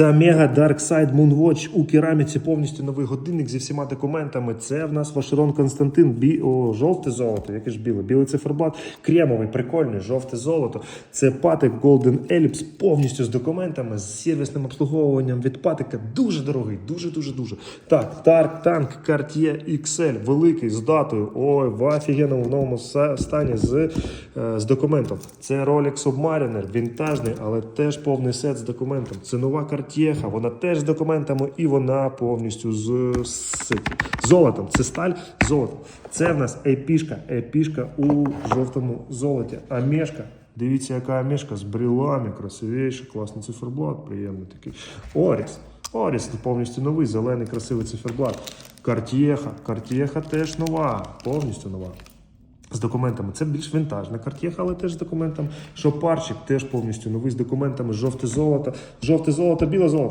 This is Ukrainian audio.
Це Omega Dark Side Moonwatch у кераміці повністю новий годинник зі всіма документами. Це в нас Вашерон Константин, бі... О, жовте золото, яке ж біле, білий циферблат, кремовий, прикольний, жовте золото. Це Patek Golden Ellipse повністю з документами, з сервісним обслуговуванням від Patek. Дуже дорогий, дуже дуже. Так, Dark Tank Cartier XL, великий з датою. Ой, в офігенному новому стані з, е, з документом. Це Rolex Submariner, вінтажний, але теж повний сет з документом. Це нова картєха, вона теж з документами і вона повністю з, з золотом. Це сталь з золотом. Це в нас епішка, епішка у жовтому золоті. Амешка. Дивіться, яка амешка з брілами, красивіша, класний циферблат, приємний такий. Оріс. Оріс повністю новий, зелений, красивий циферблат. Картєха. Картєха теж нова, повністю нова. З документами. Це більш вінтажна картєха, але теж з документами. Шопарчик теж повністю новий з документами. Жовте золото, жовте золото, біле золото.